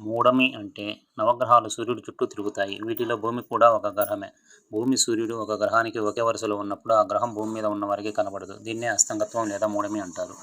మూడమి అంటే నవగ్రహాలు సూర్యుడు చుట్టూ తిరుగుతాయి. వీటిలో భూమి కూడా ఒక గ్రహమే. భూమి సూర్యుడు ఒక గ్రహానికి ఒకే వరుసలో ఉన్నప్పుడు ఆ గ్రహం భూమి మీద ఉన్న వారికి కనబడదు. దీన్నే అస్తంగత్వం లేదా మూడమి అంటారు.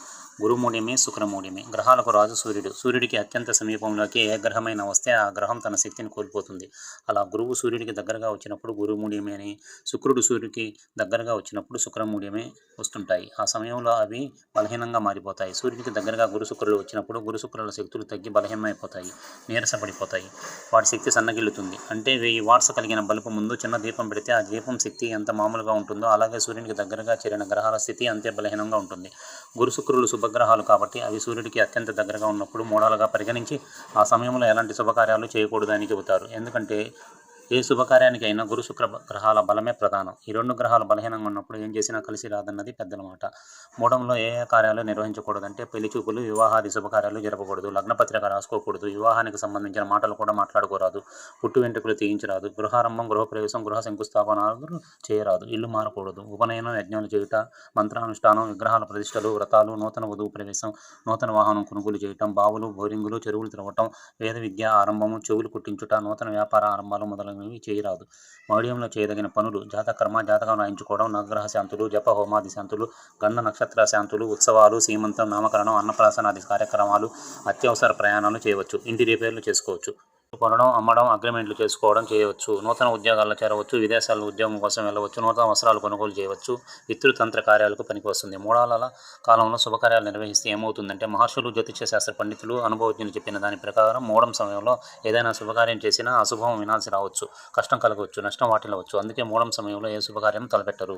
గురుమూఢ్యమి శుక్రమూఢ్యమి గ్రహాలకు రాజు సూర్యుడు. సూర్యుడికి అత్యంత సమీపంలోకి ఏ గ్రహమైన వస్తే ఆ గ్రహం తన శక్తిని కోల్పోతుంది. అలా గురువు సూర్యుడికి దగ్గరగా వచ్చినప్పుడు గురుమూఢ్యమి అని శుక్రుడు సూర్యుడికి దగ్గరగా వచ్చినప్పుడు శుక్రమూఢ్యమి వస్తుంటాయి. ఆ సమయంలో అవి బలహీనంగా మారిపోతాయి. సూర్యుడికి దగ్గరగా గురు శుక్రులు వచ్చినప్పుడు గురు శుక్రుల శక్తులు తగ్గి బలహీనమైపోతాయి నీరసపడిపోతాయి. వాటి శక్తి సన్నగిల్లుతుంది. అంటే వెయ్యి వాట్స్ కలిగిన బలుపు ముందు చిన్న దీపం పెడితే ఆ దీపం శక్తి ఎంత మామూలుగా ఉంటుందో అలాగే సూర్యునికి దగ్గరగా చేరిన గ్రహాల స్థితి అంతే బలహీనంగా ఉంటుంది. గురు శుక్రులు శుభగ్రహాలు కాబట్టి అవి సూర్యుడికి అత్యంత దగ్గరగా ఉన్నప్పుడు మూడాలుగా పరిగణించి ఆ సమయంలో ఎలాంటి శుభకార్యాలు చేయకూడదని చెబుతారు. ఎందుకంటే ఏ శుభకార్యానికైనా గురు శుక్ర గ్రహాల బలమే ప్రధానం. ఈ రెండు గ్రహాలు బలహీనంగా ఉన్నప్పుడు ఏం చేసినా కలిసి రాదన్నది పెద్దల మాట మూడంలో ఏ ఏ కార్యాలు నిర్వహించకూడదంటే పెళ్ళి చూపులు వివాహాది శుభకార్యాలు జరపకూడదు. లగ్నపత్రిక రాసుకోకూడదు. వివాహానికి సంబంధించిన మాటలు కూడా మాట్లాడుకోరాదు. పుట్టు వెంట్రుకలు తీయించరాదు. గృహారంభం గృహప్రవేశం గృహ శంకుస్థాపనలు చేయరాదు. ఇల్లు మారకూడదు. ఉపనయనం యజ్ఞాలు చేయుట మంత్రానుష్ఠానం విగ్రహాల ప్రతిష్టలు వ్రతాలు నూతన వధువు ప్రవేశం నూతన వాహనం కొనుగోలు చేయటం బావులు బోరింగులు చెరువులు తిరగటం వేద విద్య ఆరంభము చెవులు కుట్టించుట నూతన వ్యాపార ఆరంభాలు మొదలైనవి చేయరాదు. మౌఢ్యంలో చేయదగిన పనులు జాతకర్మ జాతకం రాయించుకోవడం నవగ్రహ శాంతులు జప హోమాది శాంతులు గంధ నక్షత్ర శాంతులు ఉత్సవాలు సీమంతం నామకరణం అన్నప్రాసనాది కార్యక్రమాలు అత్యవసర ప్రయాణాలు చేయవచ్చు. ఇంటి రిపేర్లు చేసుకోవచ్చు. కొనడం అమ్మడం అగ్రిమెంట్లు చేసుకోవడం చేయవచ్చు. నూతన ఉద్యోగాల్లో చేరవచ్చు విదేశాల్లో ఉద్యోగం కోసం వెళ్ళవచ్చు నూతన వస్త్రాలు కొనుగోలు చేయవచ్చు పితృతంత్ర కార్యాలకు పనికి వస్తుంది మూడాల కాలంలో శుభకార్యాలు నిర్వహిస్తే ఏమవుతుందంటే మహర్షులు జ్యోతిష్య శాస్త్ర పండితులు అనుభవజ్ఞులు చెప్పిన దాని ప్రకారం మూడం సమయంలో ఏదైనా శుభకార్యం చేసినా అశుభం వినాల్సి రావచ్చు. కష్టం కలగవచ్చు నష్టం వాటిల్లవచ్చు. అందుకే మూడం సమయంలో ఏ శుభకార్యం తలపెట్టరు.